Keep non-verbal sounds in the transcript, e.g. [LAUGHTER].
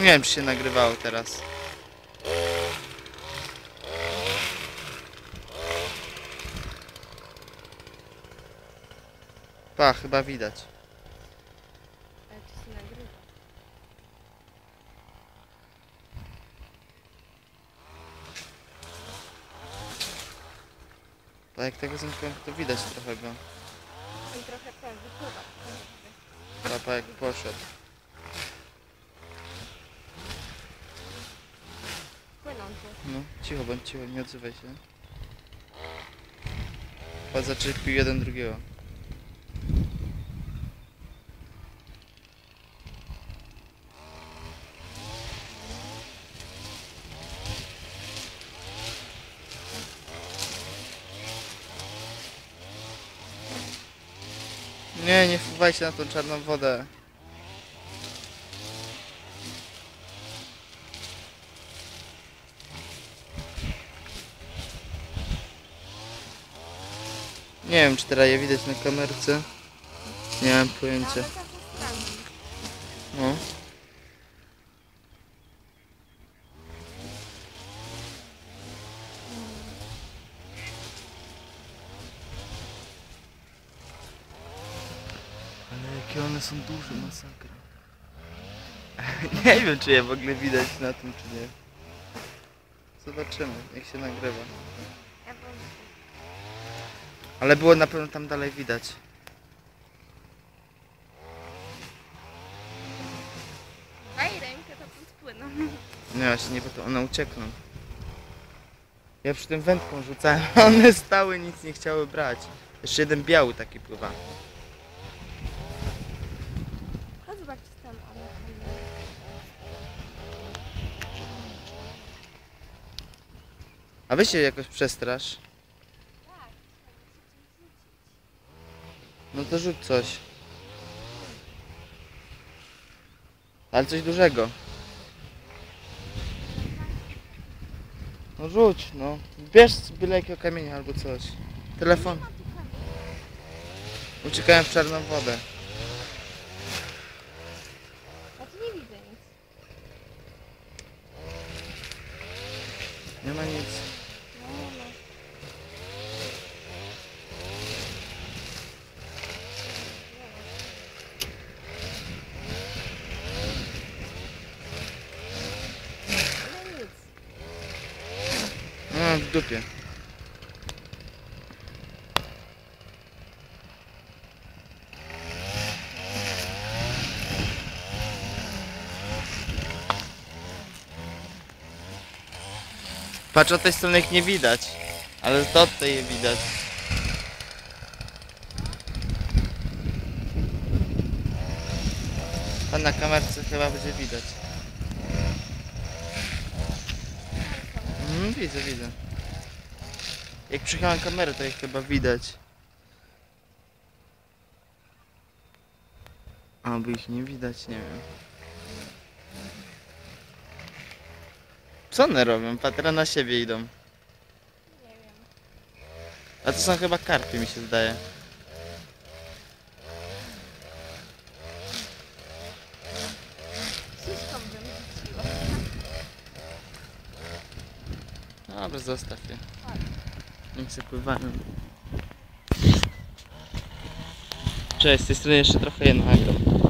Nie wiem, czy się nagrywało teraz. Pa, chyba widać. Ale to się nagrywa. Pa, jak tego zamknąłem, to widać trochę go. On trochę ten wypływa. Pa, pa, jak poszedł. No, cicho bądź, cicho, nie odzywaj się. Pa, zaczepił jeden drugiego. Nie, nie wpływajcie na tą czarną wodę. Nie wiem, czy teraz je widać na kamerce. Nie mam pojęcia. No. Ale jakie one są duże, masakra. [LAUGHS] nie wiem, czy je w ogóle widać na tym, czy nie. Zobaczymy, jak się nagrywa. Ja. Ale było na pewno tam dalej widać. Daj rękę, to podpłyną. Nie, właśnie nie, bo to one uciekną. Ja przy tym wędką rzucałem, a [LAUGHS] one stały, nic nie chciały brać. Jeszcze jeden biały taki pływa. Chodź zobaczcie tam one. A wy się jakoś przestrasz? No to rzuć coś. Ale coś dużego. No rzuć, no. Bierz byle jakiego kamienia albo coś. Telefon. Uciekałem w czarną wodę. Ja tu nie widzę nic. Nie ma nic. W dupie. Patrz od tej strony ich nie widać, ale z od tej widać. A na kamerce chyba będzie widać. Mm, widzę, widzę. Jak przychylam kamerę, to ich chyba widać. Albo ich nie widać, nie wiem. Co one robią? Patra na siebie idą. Nie wiem. A to są chyba karpie, mi się zdaje. Dobra, zostaw je. Niech się pływają. Cześć, z tej strony jeszcze trochę je nagram.